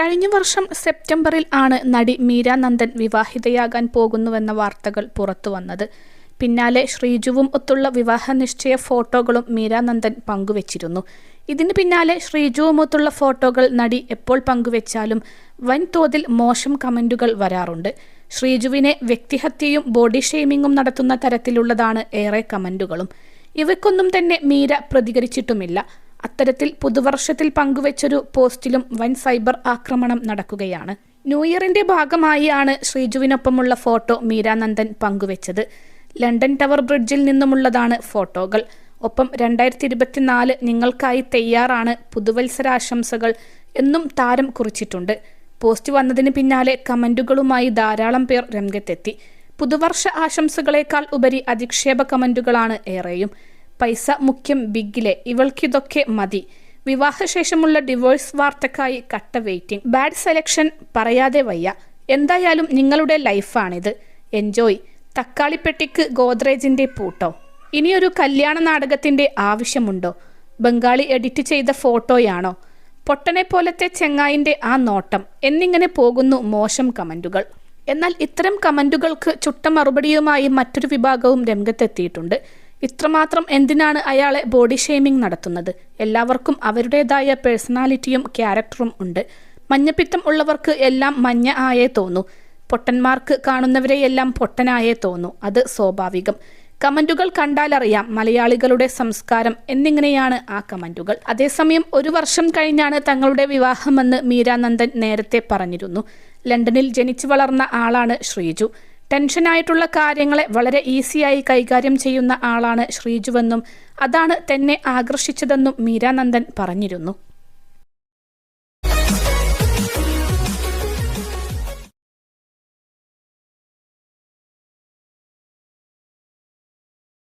കഴിഞ്ഞ വർഷം സെപ്റ്റംബറിൽ ആണ് നടി മീരാ നന്ദൻ വിവാഹിതയാകാൻ പോകുന്നുവെന്ന വാർത്തകൾ പുറത്തുവന്നത് പിന്നാലെ ശ്രീജുവും ഒത്തുള്ള വിവാഹ നിശ്ചയ ഫോട്ടോകളും മീരാ നന്ദൻ പങ്കുവച്ചിരുന്നു. ഇതിന് പിന്നാലെ ശ്രീജുവും ഒത്തുള്ള ഫോട്ടോകൾ നടി എപ്പോൾ പങ്കുവച്ചാലും വൻതോതിൽ മോശം കമന്റുകൾ വരാറുണ്ട്. ശ്രീജുവിനെ വ്യക്തിഹത്യയും ബോഡി ഷെയ്മിങ്ങും നടത്തുന്ന തരത്തിലുള്ളതാണ് ഏറെ കമന്റുകളും. ഇവയ്ക്കൊന്നും തന്നെ മീര പ്രതികരിച്ചിട്ടുമില്ല. അത്തരത്തിൽ പുതുവർഷത്തിൽ പങ്കുവച്ചൊരു പോസ്റ്റിലും വൻ സൈബർ ആക്രമണം നടക്കുകയാണ്. ന്യൂ ഇയറിന്റെ ഭാഗമായാണ് ശ്രീജുവിനൊപ്പമുള്ള ഫോട്ടോ മീരാനന്ദൻ പങ്കുവച്ചത്. ലണ്ടൻ ടവർ ബ്രിഡ്ജിൽ നിന്നുമുള്ളതാണ് ഫോട്ടോകൾ. ഒപ്പം രണ്ടായിരത്തി ഇരുപത്തിനാല് നിങ്ങൾക്കായി തയ്യാറാണ് പുതുവത്സരാശംസകൾ എന്നും താരം കുറിച്ചിട്ടുണ്ട്. പോസ്റ്റ് വന്നതിന് പിന്നാലെ കമന്റുകളുമായി ധാരാളം പേർ രംഗത്തെത്തി. പുതുവർഷ ആശംസകളേക്കാൾ ഉപരി അധിക്ഷേപ കമന്റുകളാണ് ഏറെയും. പൈസ മുഖ്യം ബിഗിലെ. ഇവൾക്കിതൊക്കെ മതി. വിവാഹശേഷമുള്ള ഡിവോഴ്സ് വാർത്തക്കായി കട്ട വെയിറ്റിംഗ്. ബാഡ് സെലക്ഷൻ പറയാതെ വയ്യ. എന്തായാലും നിങ്ങളുടെ ലൈഫാണിത്. എൻജോയ്. തക്കാളിപ്പെട്ടിക്ക് ഗോദ്രേജിന്റെ പൂട്ടോ? ഇനിയൊരു കല്യാണ നാടകത്തിന്റെ ആവശ്യമുണ്ടോ? ബംഗാളി എഡിറ്റ് ചെയ്ത ഫോട്ടോയാണോ? പൊട്ടനെ പോലത്തെ ചെങ്ങായിന്റെ ആ നോട്ടം എന്നിങ്ങനെ പോകുന്നു മോശം കമന്റുകൾ. എന്നാൽ ഇത്തരം കമന്റുകൾക്ക് ചുട്ട മറുപടിയുമായി മറ്റൊരു വിഭാഗവും രംഗത്തെത്തിയിട്ടുണ്ട്. ഇത്രമാത്രം എന്തിനാണ് അയാളെ ബോഡി ഷെയ്മിംഗ് നടത്തുന്നത്? എല്ലാവർക്കും അവരുടേതായ പേഴ്സണാലിറ്റിയും ക്യാരക്ടറും ഉണ്ട്. മഞ്ഞപ്പിത്തം ഉള്ളവർക്ക് എല്ലാം മഞ്ഞ ആയേ തോന്നൂ. പൊട്ടന്മാർക്ക് കാണുന്നവരെയെല്ലാം പൊട്ടനായേ തോന്നൂ. അത് സ്വാഭാവികം. കമന്റുകൾ കണ്ടാലറിയാം മലയാളികളുടെ സംസ്കാരം എന്നിങ്ങനെയാണ് ആ കമന്റുകൾ. അതേസമയം ഒരു വർഷം കഴിഞ്ഞാണ് തങ്ങളുടെ വിവാഹമെന്ന് മീരാനന്ദൻ നേരത്തെ പറഞ്ഞിരുന്നു. ലണ്ടനിൽ ജനിച്ചു വളർന്ന ആളാണ് ശ്രീജു. ടെൻഷനായിട്ടുള്ള കാര്യങ്ങളെ വളരെ ഈസിയായി കൈകാര്യം ചെയ്യുന്ന ആളാണ് ശ്രീജുവെന്നും അതാണ് തന്നെ ആകർഷിച്ചതെന്നും മീരാനന്ദൻ പറഞ്ഞിരുന്നു